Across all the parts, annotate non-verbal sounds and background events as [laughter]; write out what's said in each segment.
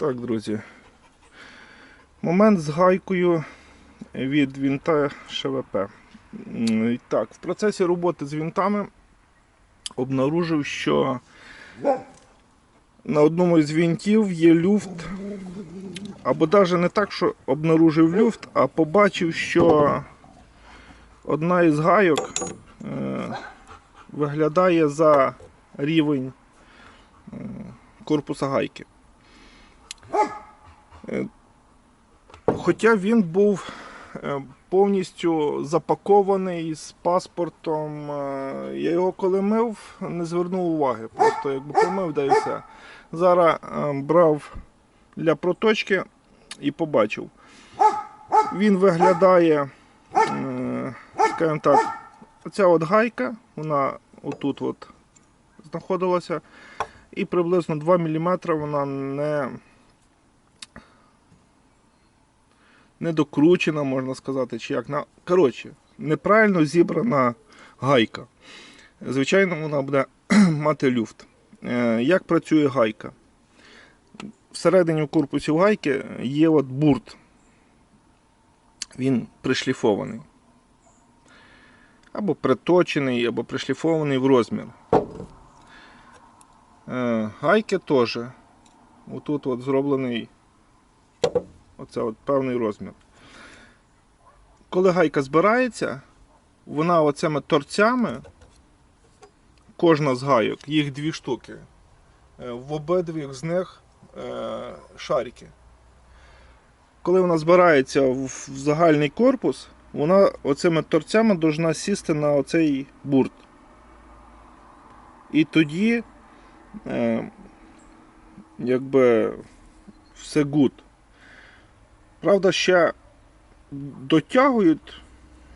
Так, друзі. Момент з гайкою від вінта ШВП. Так, в процесі роботи з вінтами обнаружив, що на одному із вінтів є люфт. Або навіть не так, що обнаружив люфт, а побачив, що одна із гайок е, виглядає за рівень корпуса гайки. Е, Хоча він був е, повністю запакований з паспортом, е, я його коли мив, не звернув уваги. Просто якби помив, да і все. Зараз брав для проточки і побачив. Він виглядає, скажімо так, оця от гайка, вона отут от знаходилася, і приблизно 2 мм вона не, не докручена, можна сказати, чи як. На... Коротше, неправильно зібрана гайка. Звичайно, вона буде [clears throat] мати люфт. Е, Як працює гайка? Всередині в корпусі гайки є от бурт. Він пришліфований. Або приточений, або пришліфований в розмір. Е, Гайки теж. Отут от зроблений оце от певний розмір. Коли гайка збирається, вона оцими торцями, кожна з гайок, їх дві штуки. е, В обидвіх з них е, шарики. Коли вона збирається в в загальний корпус, вона оцими торцями повинна сісти на оцей бурт. І тоді е, якби все гуд. Правда, ще дотягують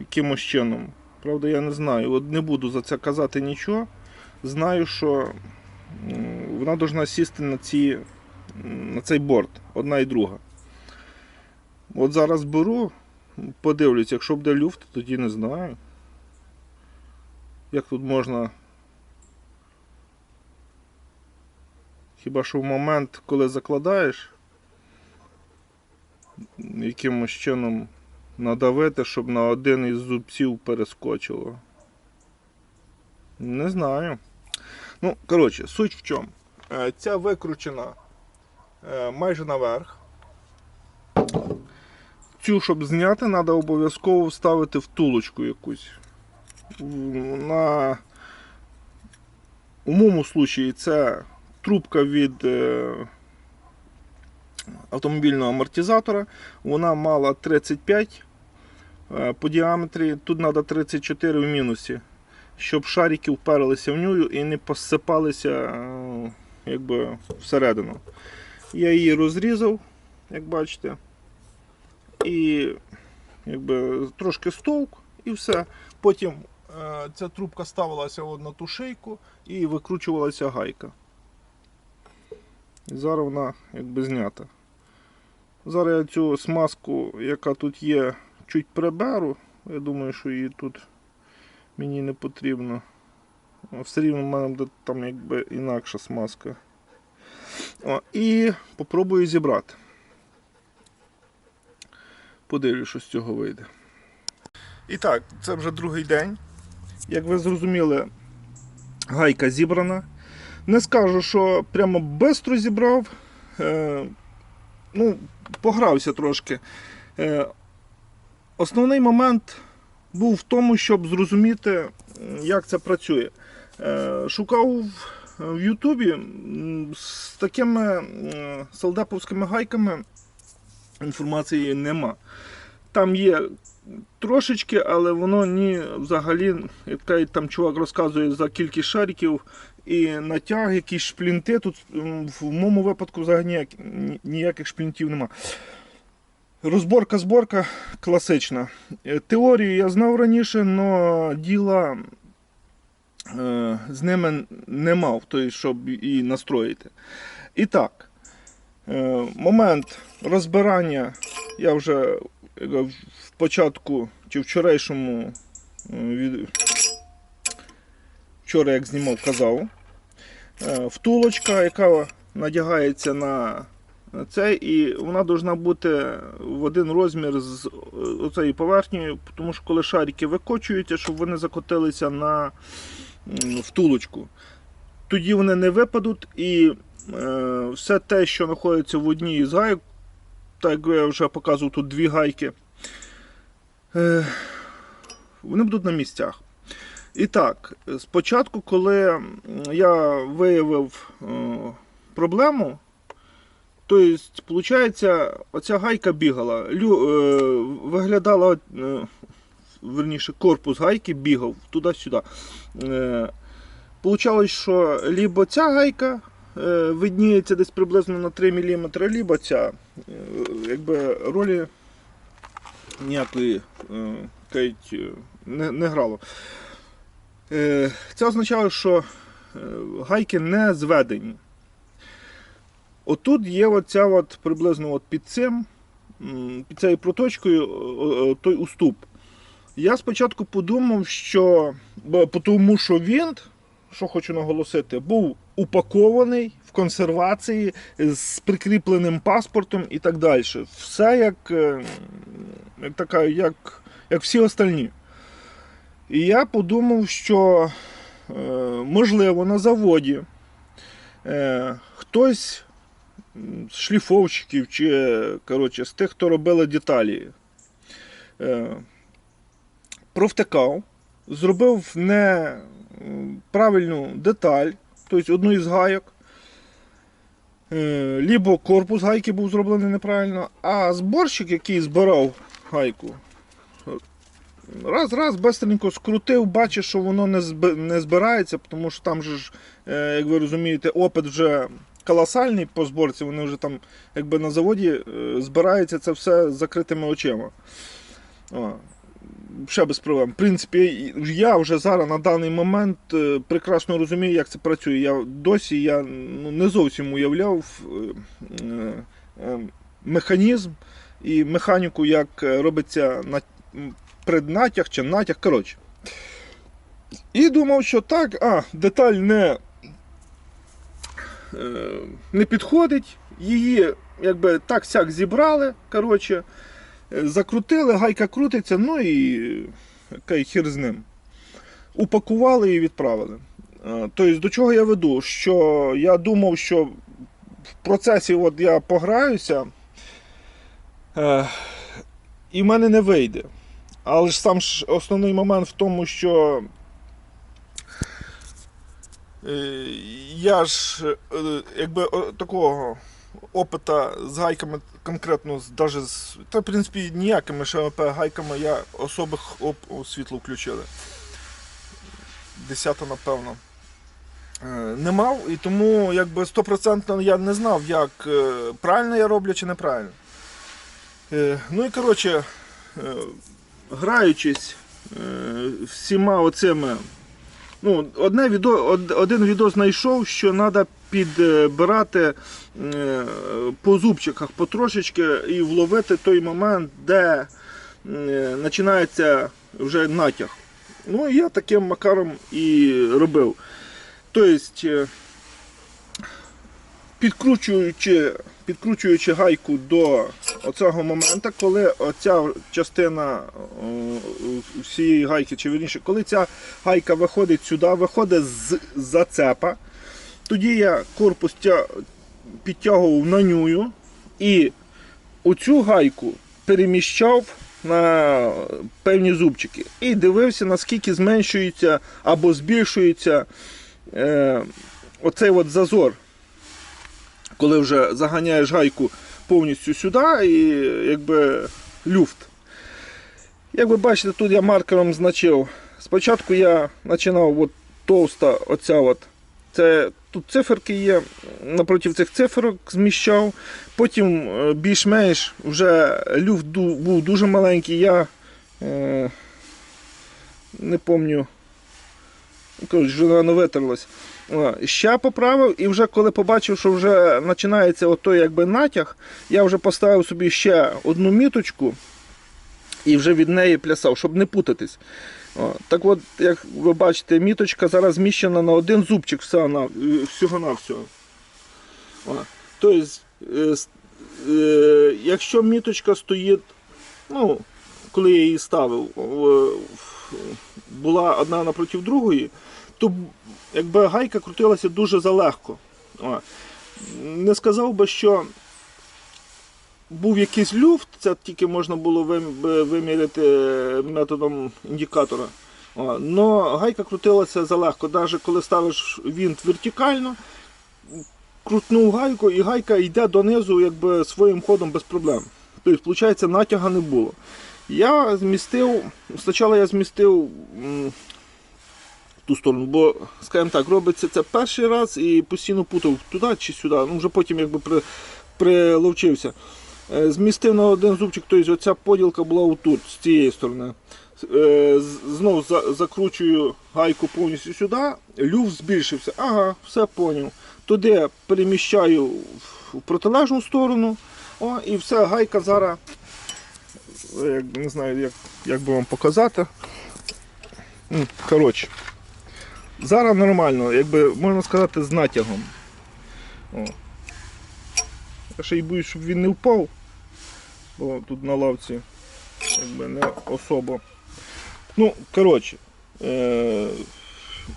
якимось чином. Правда, я не знаю. От не буду за це казати нічого. Знаю, що вона повинна сісти на, ці, на цей борт, одна і друга. От зараз беру, подивлюсь, якщо буде люфт, тоді не знаю. Як тут можна. Хіба що в момент, коли закладаєш, якимось чином надавити, щоб на один із зубців перескочило. Не знаю. Ну, коротше, суть в чому. Е, Ця викручена е, майже наверх. Цю, щоб зняти, треба обов'язково вставити втулочку якусь. На... Моєму случаї це трубка від е, автомобільного амортизатора. Вона мала 35 е, по діаметрі, тут треба 34 в мінусі, щоб шарики вперлися в нього і не посипалися е, якби, всередину. Я її розрізав, як бачите, і якби, трошки стовк і все. Потім е, ця трубка ставилася на ту шийку і викручувалася гайка. І зараз вона якби знята. Зараз я цю смазку, яка тут є, чуть приберу. Я думаю, що її тут мені не потрібно. Все рівно в мене буде там якби інакша смазка. О, і попробую зібрати. Подивлюсь, що з цього вийде. І так, це вже другий день. Як ви зрозуміли, гайка зібрана. Не скажу, що прямо бистро зібрав. Е, ну, погрався трошки. Е, основний момент був в тому, щоб зрозуміти, як це працює. Е, шукав в- в Ютубі з такими м, солдеповськими гайками інформації нема. Там є трошечки, але воно ні взагалі, як там чувак розказує за кількість шариків і натяг, якісь шплінти. Тут в моєму випадку взагалі ніяких шплінтів нема. Розборка зборка класична. Е, Теорію я знав раніше, але діла е, з ними не мав, тобто, щоб і настроїти. І так, е, момент розбирання я вже в початку чи вчорашньому. Вчора як знімав, казав. Е, Втулочка, яка надягається на Це і вона повинна бути в один розмір з цією поверхнею, тому що коли шарики викочуються, щоб вони закотилися на втулочку. Тоді вони не випадуть і е, все те, що знаходиться в одній із гайок, так як я вже показував тут дві гайки, е, вони будуть на місцях. І так, спочатку, коли я виявив е, проблему, то есть, получається, оця гайка бігала, лю, е, виглядала, е, верніше, корпус гайки бігав туди-сюди. Е, Получалось, що либо ця гайка е, видніється десь приблизно на 3 мм, либо ця. Е, якби ролі ніякої е, е, не, не грало. Е, це означало, що е, гайки не зведені. Отут є оця от, приблизно от під цим, під цією проточкою о- той уступ. Я спочатку подумав, що тому що він, що хочу наголосити, був упакований в консервації з прикріпленим паспортом і так далі. Все як, е, як, така, як, як всі остальні. І я подумав, що е, можливо на заводі е, хтось з шліфовщиків чи коротше, з тих, хто робили деталі, е, провтикав, зробив неправильну деталь, тобто одну із гайок. Е, Лібо корпус гайки був зроблений неправильно, а зборщик, який збирав гайку, раз, раз, быстренько скрутив, бачиш, що воно не, зби- не збирається, тому що там же ж, е, як ви розумієте, опит вже колосальний по зборці, вони вже там якби на заводі е, збирається це все з закритими очима. О, ще без проблем. В принципі, я вже зараз на даний момент е, прекрасно розумію, як це працює. Я досі я ну, не зовсім уявляв механізм і механіку, як робиться на преднатяг чи натяг. Коротше. І думав, що так, а, деталь не, е, не підходить. Її якби так сяк зібрали. Коротше, е, закрутили, гайка крутиться, ну і кай хір з ним. Упакували і відправили. Е, Тобто, до чого я веду? Що я думав, що в процесі от я пограюся, і в мене не вийде. Але ж сам ж основний момент в тому, що е, я ж е, якби такого опита з гайками конкретно даже з. Та, в принципі, ніякими ШМП гайками я особих оп, світло включили. Десята, напевно. е, Не мав, і тому якби стопроцентно я не знав, як правильно я роблю чи неправильно. Ну і коротше, граючись е, всіма оцими. Ну, одне відео, один відео знайшов, що треба підбирати е, по зубчиках потрошечки і вловити той момент, де е, починається вже натяг. Ну і я таким макаром і робив. Тобто, підкручуючи, підкручуючи гайку до оцього моменту, коли оця частина всієї гайки, чи вірніше, коли ця гайка виходить сюди, виходить з зацепа, тоді я корпус підтягував на нюю і оцю гайку переміщав на певні зубчики. І дивився, наскільки зменшується або збільшується е, оцей от зазор, коли вже заганяєш гайку повністю сюди і якби люфт. Як ви бачите, тут я маркером значив. Спочатку я починав от товста оця от. Це тут циферки є, напроти цих циферок зміщав. Потім е, більш-менш вже люфт був дуже маленький. Я е, не пам'ятаю. Вже витерлось. Ще поправив, і вже коли побачив, що вже починається отой якби натяг, я вже поставив собі ще одну міточку і вже від неї плясав, щоб не путатись. О, так от, як ви бачите, міточка зараз зміщена на один зубчик всього на, всього навсього. Тобто, е, е, якщо міточка стоїть, ну, коли я її ставив, в- була одна напроти другої, то якби гайка крутилася дуже залегко. Не сказав би, що був якийсь люфт, це тільки можна було виміряти методом індикатора. О, гайка крутилася залегко, навіть коли ставиш вінт вертикально, крутнув гайку, і гайка йде донизу якби, своїм ходом без проблем. Тобто, виходить, натяга не було. Я змістив, спочатку я змістив ту сторону, бо, скажімо так, робиться це перший раз і постійно путав туди чи сюди. Ну, вже потім якби при, приловчився. Е, Змістив на один зубчик, тобто оця поділка була отут, з цієї сторони. Е, з- Знов за- закручую гайку повністю сюди, люфт збільшився. Ага, все поняв. Туди переміщаю в протилежну сторону. О, і все, гайка зараз. е, Не знаю, як, як би вам показати. Коротше. Зараз нормально, якби можна сказати, з натягом. О. Я ще й боюсь, щоб він не впав, бо тут на лавці якби не особо. Ну, коротше, е-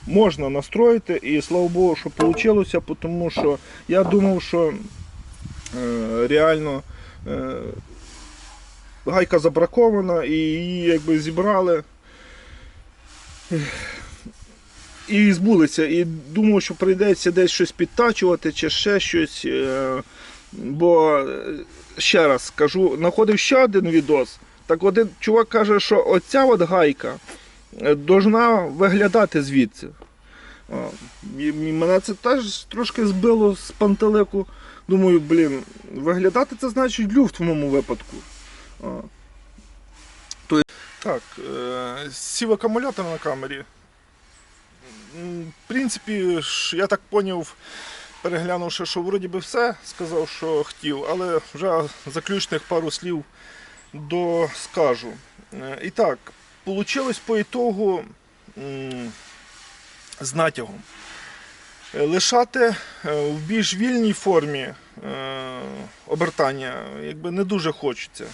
можна настроїти і слава Богу, що вийшло, тому що я думав, що е- реально е- гайка забракована і її якби зібрали. І збулися. І думав, що прийдеться десь щось підтачувати чи ще щось. е, Бо е, ще раз скажу, знаходив ще один відос. Так один чувак каже, що оця от гайка е, должна виглядати звідси. І мене це теж трошки збило з пантелику. Думаю, блін, виглядати це значить люфт в моєму випадку. Так, е, сів акумулятор на камері. В принципі, я так поняв, переглянувши, що вроді би все, сказав, що хотів, але вже заключних пару слів доскажу. Е, І так, вийшло по ітогу з натягом. Е, Лишати е, в більш вільній формі обертання якби не дуже хочеться.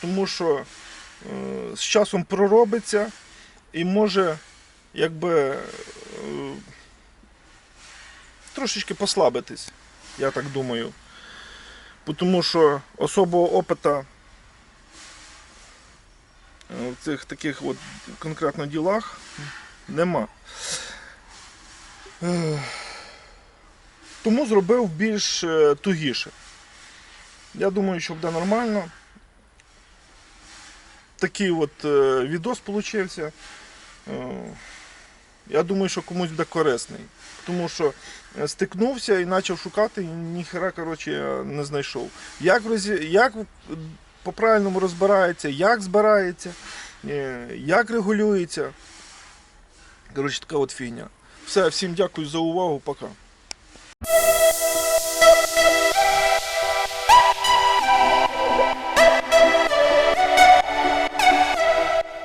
Тому що з часом проробиться і може якби е, трошечки послабитись, я так думаю. Тому що особого опита е, в цих таких от конкретно ділах нема. Тому зробив більш е, тугіше. Я думаю, що буде нормально. Такий от е, відос получився. Я думаю, що комусь буде корисний. Тому що е, стикнувся і почав шукати, і ніхера коротше, не знайшов. Як, як по-правильному розбирається, як збирається, е, як регулюється. Коротше, така от фігня. Все, всім дякую за увагу, пока.